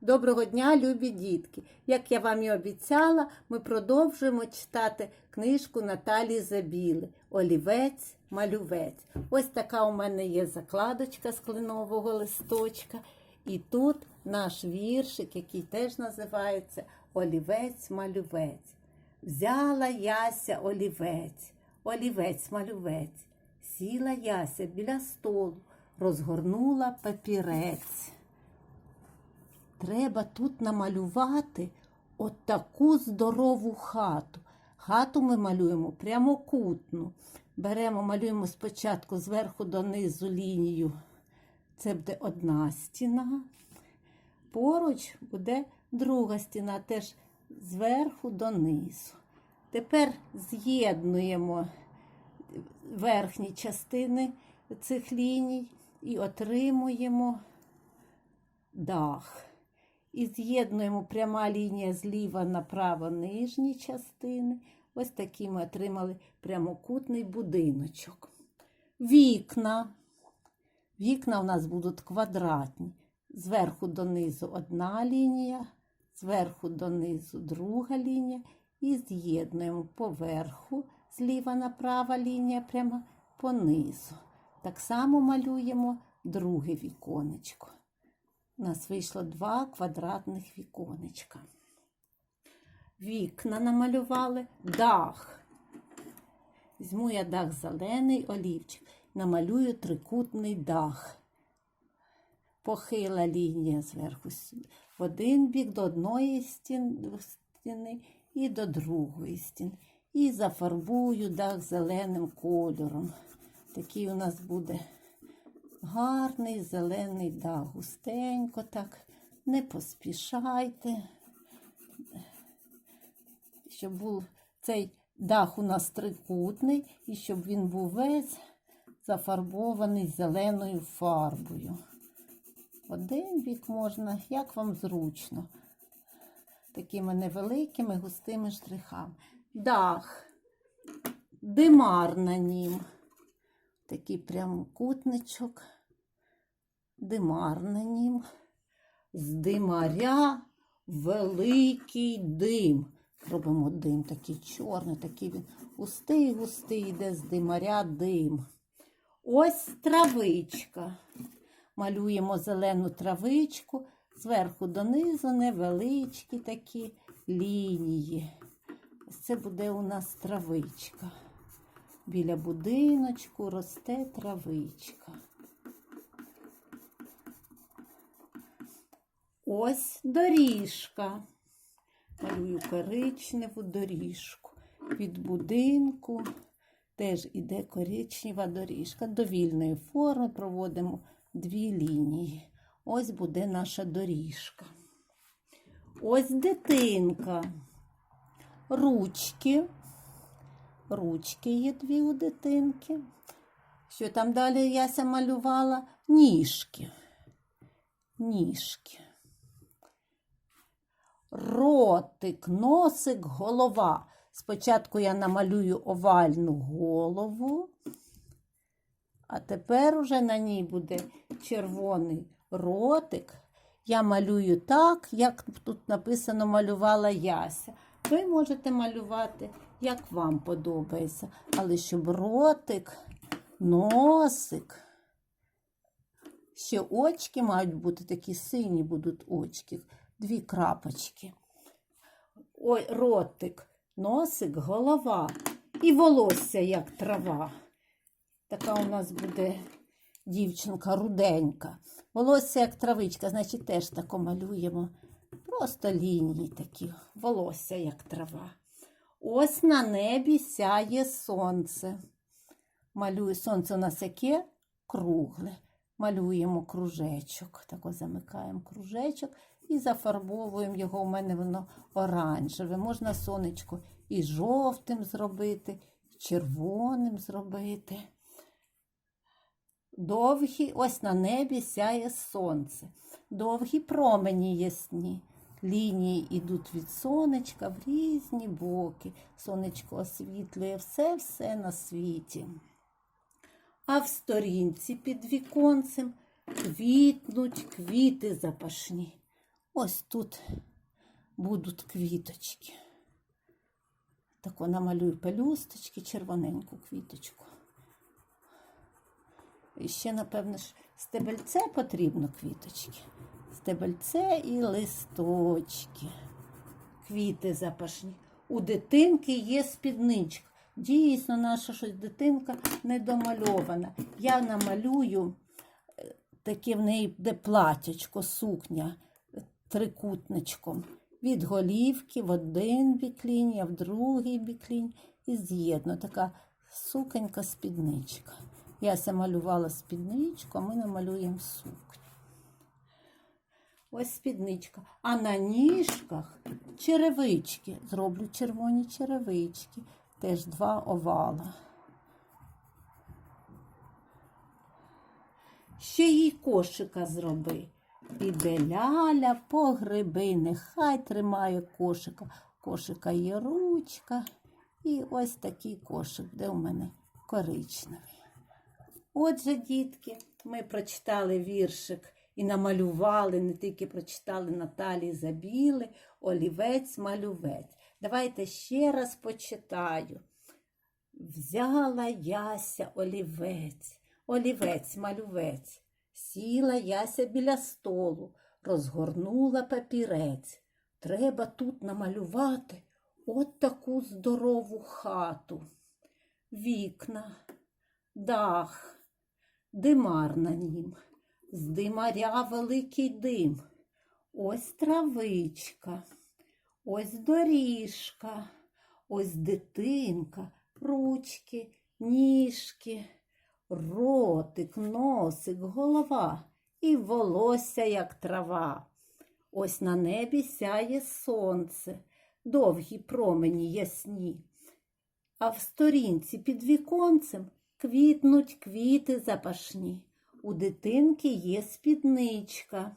Доброго дня, любі дітки! Як я вам і обіцяла, ми продовжуємо читати книжку Наталії Забіли Олівець, малювець. Ось така у мене є закладочка з кленового листочка. І тут наш віршик, який теж називається Олівець малювець. Взяла Яся олівець, олівець малювець. Сіла Яся біля столу, розгорнула папірець. Треба тут намалювати от таку здорову хату. Хату ми малюємо прямокутну. Беремо, малюємо спочатку зверху донизу лінію. Це буде одна стіна. Поруч буде друга стіна, теж зверху донизу. Тепер з'єднуємо верхні частини цих ліній і отримуємо дах. І з'єднуємо пряма лінія зліва направо нижні частини. Ось такі ми отримали прямокутний будиночок. Вікна. Вікна у нас будуть квадратні. Зверху донизу одна лінія, зверху донизу друга лінія. І з'єднуємо поверху зліва направо лінія прямо понизу. Так само малюємо друге віконечко. У нас вийшло два квадратних віконечка. Вікна намалювали дах. Візьму я дах зелений олівчик, намалюю трикутний дах. Похила лінія зверху в один бік до одної стіни і до другої стіни. І зафарбую дах зеленим кольором. Такий у нас буде гарний зелений дах. Густенько так, не поспішайте. Щоб був цей дах у нас трикутний, і щоб він був весь зафарбований зеленою фарбою. Один бік можна, як вам зручно, такими невеликими густими штрихами. Дах, димар на нім. Такий прямокутничок, димар на нім. З димаря великий дим. Робимо дим такий чорний, такий він густий, густий йде з димаря дим. Ось травичка. Малюємо зелену травичку, зверху донизу невеличкі такі лінії. Це буде у нас травичка. Біля будиночку росте травичка. Ось доріжка. Малюю коричневу доріжку. Від будинку теж іде коричнева доріжка. До вільної форми проводимо дві лінії. Ось буде наша доріжка. Ось дитинка. Ручки. Ручки є дві у дитинки. Що там далі Яся малювала? Ніжки. Ніжки. Ротик, носик, голова. Спочатку я намалюю овальну голову, а тепер уже на ній буде червоний ротик. Я малюю так, як тут написано малювала Яся. Ви можете малювати, як вам подобається. Але щоб ротик, носик. Ще очки мають бути такі сині будуть очки, дві крапочки. Ой, ротик, носик, голова і волосся, як трава. Така у нас буде дівчинка руденька. Волосся, як травичка, значить, теж тако малюємо. Просто лінії такі, волосся, як трава. Ось на небі сяє сонце. Малюю сонце у нас яке кругле. Малюємо кружечок. Тако замикаємо кружечок і зафарбовуємо його. У мене воно оранжеве. Можна сонечко і жовтим зробити, і червоним зробити. Довгі, ось на небі сяє сонце. Довгі промені ясні. Лінії йдуть від сонечка в різні боки. Сонечко освітлює все-все на світі. А в сторінці під віконцем квітнуть квіти запашні. Ось тут будуть квіточки. Тако намалюю пелюсточки, червоненьку квіточку. І ще, напевно, ж стебельце потрібно квіточки. Стебельце і листочки. Квіти запашні. У дитинки є спідничка. Дійсно, наша щось дитинка недомальована. Я намалюю е, таке в неї де платячко, сукня е, трикутничком. Від голівки в один бік лінії, а в другий бік лінії. І з'єдно така суконька спідничка. Я ся малювала спідничку, а ми намалюємо сукню. Ось спідничка. А на ніжках черевички. Зроблю червоні черевички. Теж два овала. Ще їй кошика зроби. Піде ляля по гриби, нехай тримає кошика. Кошика є ручка. І ось такий кошик, де у мене коричневий. Отже, дітки, ми прочитали віршик і намалювали, не тільки прочитали Наталії Забіли, олівець, малювець. Давайте ще раз почитаю. Взяла яся олівець, олівець, малювець, сіла яся біля столу, розгорнула папірець. Треба тут намалювати от таку здорову хату. Вікна, дах, димар на нім, з димаря великий дим. Ось травичка, ось доріжка, ось дитинка, ручки, ніжки, ротик, носик, голова і волосся, як трава. Ось на небі сяє сонце, довгі промені ясні. А в сторінці під віконцем квітнуть квіти запашні. У дитинки є спідничка,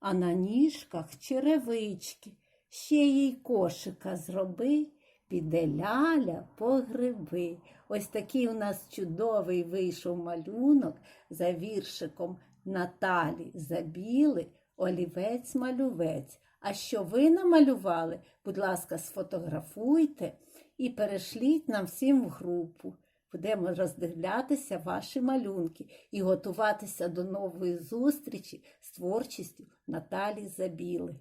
а на ніжках черевички. Ще їй кошика зроби, піде ляля по гриби. Ось такий у нас чудовий вийшов малюнок за віршиком Наталі Забіли, олівець-малювець. А що ви намалювали, будь ласка, сфотографуйте і перешліть нам всім в групу. Будемо роздивлятися ваші малюнки і готуватися до нової зустрічі з творчістю Наталі Забіли.